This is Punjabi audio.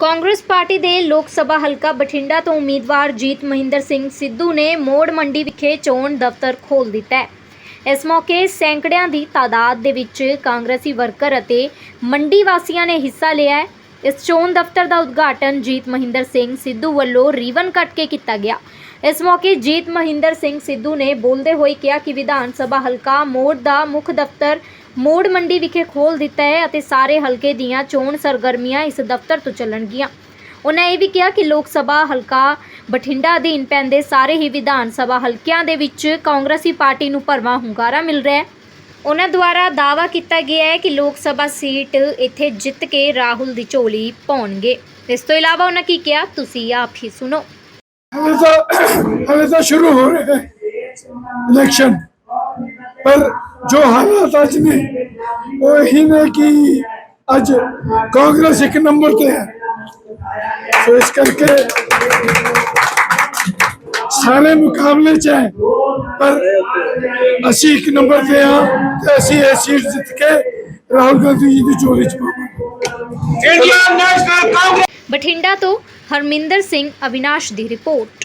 ਕਾਂਗਰਸ ਪਾਰਟੀ ਦੇ ਲੋਕ ਸਭਾ ਹਲਕਾ ਬਠਿੰਡਾ ਤੋਂ ਉਮੀਦਵਾਰ ਜੀਤ ਮਹਿੰਦਰ ਸਿੰਘ ਸਿੱਧੂ ਨੇ ਮੋੜ ਮੰਡੀ ਵਿਖੇ ਚੋਣ ਦਫ਼ਤਰ ਖੋਲ੍ਹ ਦਿੱਤਾ ਹੈ। ਇਸ ਮੌਕੇ ਸੈਂਕੜਿਆਂ ਦੀ ਤਾਦਾਦ ਦੇ ਵਿੱਚ ਕਾਂਗਰਸੀ ਵਰਕਰ ਅਤੇ ਮੰਡੀ ਵਾਸੀਆਂ ਨੇ ਹਿੱਸਾ ਲਿਆ ਹੈ। ਇਸ ਚੋਣ ਦਫ਼ਤਰ ਦਾ ਉਦਘਾਟਨ ਜੀਤ ਮਹਿੰਦਰ ਸਿੰਘ ਸਿੱਧੂ ਵੱਲੋਂ ਰੀਵਨ ਕੱਟ ਕੇ ਕੀਤਾ ਗਿਆ। ਇਸ ਮੌਕੇ ਜੀਤ ਮਹਿੰਦਰ ਸਿੰਘ ਸਿੱਧੂ ਨੇ ਬੋਲਦੇ ਹੋਏ ਕਿਹਾ ਕਿ ਵਿਧਾਨ ਸਭਾ ਹਲਕਾ ਮੋੜ ਦਾ ਮੁੱਖ ਦਫ਼ਤਰ ਮੋੜ ਮੰਡੀ ਵਿਖੇ ਖੋਲ ਦਿੱਤਾ ਹੈ ਅਤੇ ਸਾਰੇ ਹਲਕੇ ਦੀਆਂ ਚੋਣ ਸਰਗਰਮੀਆਂ ਇਸ ਦਫ਼ਤਰ ਤੋਂ ਚੱਲਣਗੀਆਂ। ਉਹਨਾਂ ਇਹ ਵੀ ਕਿਹਾ ਕਿ ਲੋਕ ਸਭਾ ਹਲਕਾ ਬਠਿੰਡਾ ਅਧੀਨ ਪੈਂਦੇ ਸਾਰੇ ਹੀ ਵਿਧਾਨ ਸਭਾ ਹਲਕਿਆਂ ਦੇ ਵਿੱਚ ਕਾਂਗਰਸੀ ਪਾਰਟੀ ਨੂੰ ਭਰਵਾ ਹੁੰਗਾਰਾ ਮਿਲ ਰਿਹਾ ਹੈ। ਉਹਨਾਂ ਦੁਆਰਾ ਦਾਵਾ ਕੀਤਾ ਗਿਆ ਹੈ ਕਿ ਲੋਕ ਸਭਾ ਸੀਟ ਇੱਥੇ ਜਿੱਤ ਕੇ ਰਾਹੁਲ ਦੀ ਝੋਲੀ ਪਾਉਣਗੇ। ਇਸ ਤੋਂ ਇਲਾਵਾ ਉਹਨਾਂ ਕੀ ਕਿਹਾ, ਤੁਸੀਂ ਆਪ ਹੀ ਸੁਣੋ। ਹਮੇਸ਼ਾ ਹਮੇਸ਼ਾ ਸ਼ੁਰੂ ਹੋ ਰਹੇ ਹੈ। ਇਲੈਕਸ਼ਨ ਪਰ ਜੋ ਹਾਲਾਤ ਅੱਜ ਨੇ ਉਹ ਹੀ ਨੇ ਕਿ ਅੱਜ ਕਾਂਗਰਸ ਇੱਕ ਨੰਬਰ ਤੇ ਹੈ। ਸੋ ਇਸ ਕਰਕੇ ਸਾਰੇ ਮੁਕਾਬਲੇ ਚ ਹੈ ਪਰ ਅਸੀਂ ਇੱਕ ਨੰਬਰ ਤੇ ਆ ਤੇ ਅਸੀਂ ਇਹ ਸੀਟ ਜਿੱਤ ਕੇ ਰਾਹੁਲ ਗਾਂਧੀ ਜੀ ਦੀ ਝੋਲੀ ਚ ਪਾਵਾਂਗੇ। ਇੰਡੀਆ ਨੈਸ਼ਨਲ ਕਾਂਗਰਸ ਬਠਿੰਡਾ ਤੋਂ ਹਰਮਿੰਦਰ ਸਿੰਘ ਅਵਿਨਾਸ਼ ਦੀ ਰਿਪੋਰਟ।